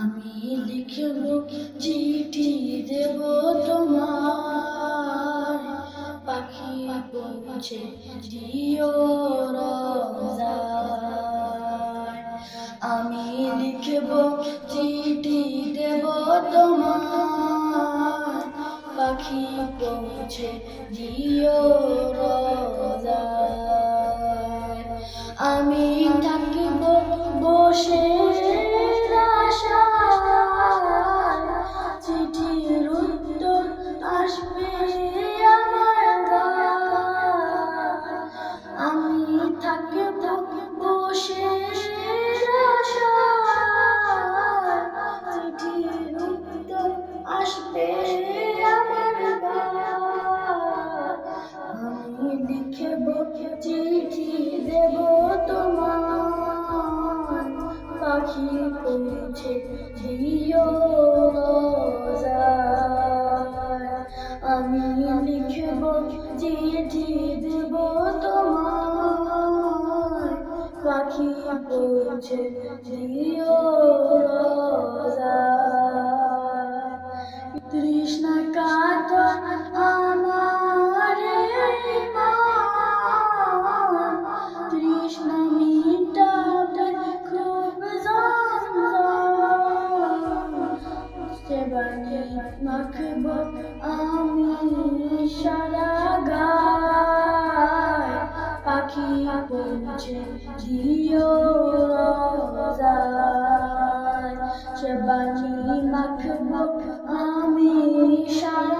আমি লিখব, চিঠি দেব তোমার। পাখি পৌঁছে দিও আমি লিখব, চিঠি দেব তোমার। পাখি পৌঁছে দিও আমি থাকিব, বসে পাখি পৌঁছে দিও রোজায়। আমি লিখব চিঠি দেব তোমার পাখি পৌঁছে দিও রোজায়। তৃষ্ণা কাত আমার মাখব আমি সারা গায়। পাখি পৌঁছে দিও রোজায়। সেবানি মাখব আমি সারা